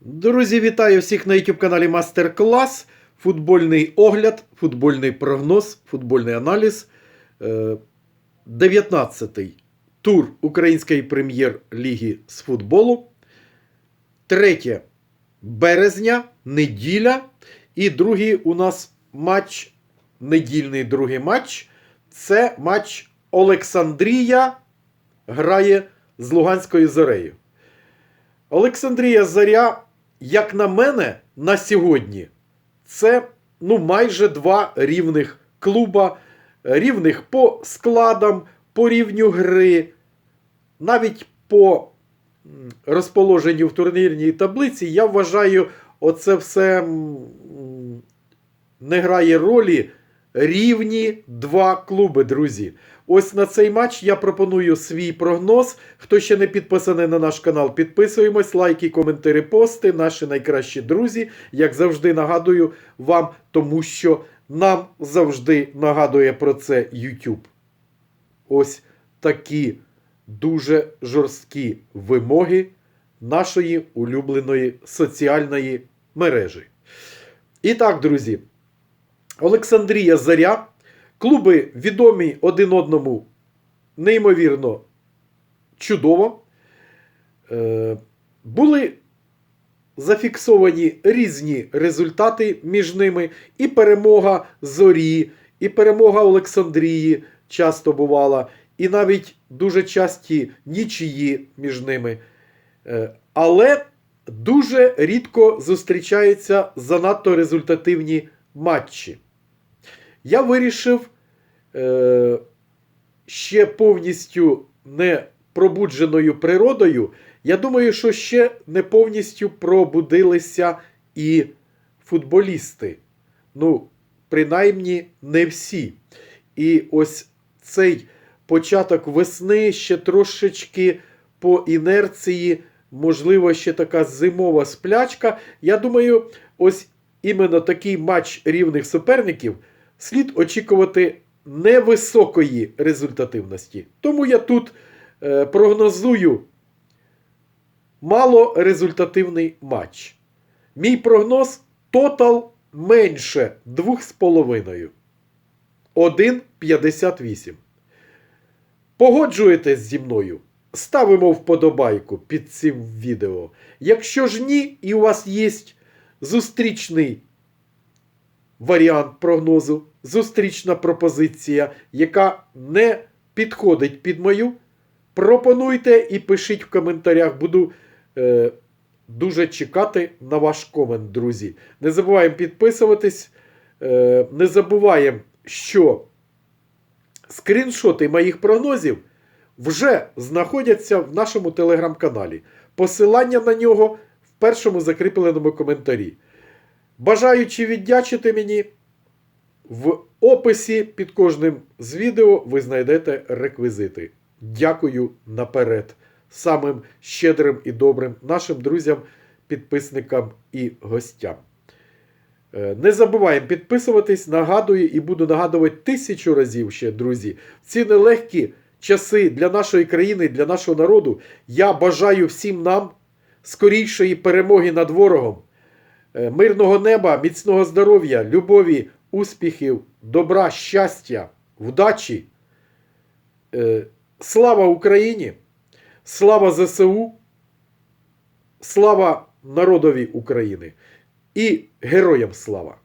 Друзі, вітаю всіх на YouTube каналі Мастер Клас. Футбольний огляд, футбольний прогноз, футбольний аналіз. Е, 19-й тур Української прем'єр-ліги з футболу. 3 березня, неділя. І другий у нас матч, недільний другий матч. Це матч Олександрія грає з Луганською Зорею. Олександрія Заря, як на мене, на сьогодні це ну, майже два рівних клуба, рівних по складам, по рівню гри, навіть по розположенню в турнірній таблиці, я вважаю, оце все не грає ролі. Рівні два клуби, друзі. Ось на цей матч я пропоную свій прогноз. Хто ще не підписаний на наш канал, підписуємось, лайки, коментарі, пости, наші найкращі друзі. Як завжди, нагадую вам, тому що нам завжди нагадує про це YouTube. Ось такі дуже жорсткі вимоги нашої улюбленої соціальної мережі. І так, друзі. Олександрія Заря. Клуби відомі один одному неймовірно чудово. Е, були зафіксовані різні результати між ними. І перемога Зорі, і перемога Олександрії часто бувала, і навіть дуже часті нічиї між ними. Е, але дуже рідко зустрічаються занадто результативні матчі. Я вирішив е, ще повністю не пробудженою природою. Я думаю, що ще не повністю пробудилися і футболісти. Ну, принаймні, не всі. І ось цей початок весни ще трошечки по інерції, можливо, ще така зимова сплячка. Я думаю, ось іменно такий матч рівних суперників слід очікувати невисокої результативності. Тому я тут е, прогнозую малорезультативний матч. Мій прогноз тотал менше 2,5. 1,58. Погоджуєтесь зі мною? Ставимо вподобайку під цим відео. Якщо ж ні, і у вас є зустрічний варіант прогнозу, зустрічна пропозиція, яка не підходить під мою, пропонуйте і пишіть в коментарях. Буду е, дуже чекати на ваш комент, друзі. Не забуваємо підписуватись. Е, не забуваємо, що скріншоти моїх прогнозів вже знаходяться в нашому телеграм-каналі. Посилання на нього в першому закріпленому коментарі. Бажаючи віддячити мені, в описі під кожним з відео ви знайдете реквізити. Дякую наперед самим щедрим і добрим нашим друзям, підписникам і гостям. Е, Не забуваємо підписуватись, нагадую і буду нагадувати тисячу разів ще, друзі. В ці нелегкі часи для нашої країни, для нашого народу. Я бажаю всім нам скорішої перемоги над ворогом, мирного неба, міцного здоров'я, любові, успіхів, добра, щастя, вдачі. Е, Слава Україні! Слава ЗСУ! Слава народові України! І героям слава!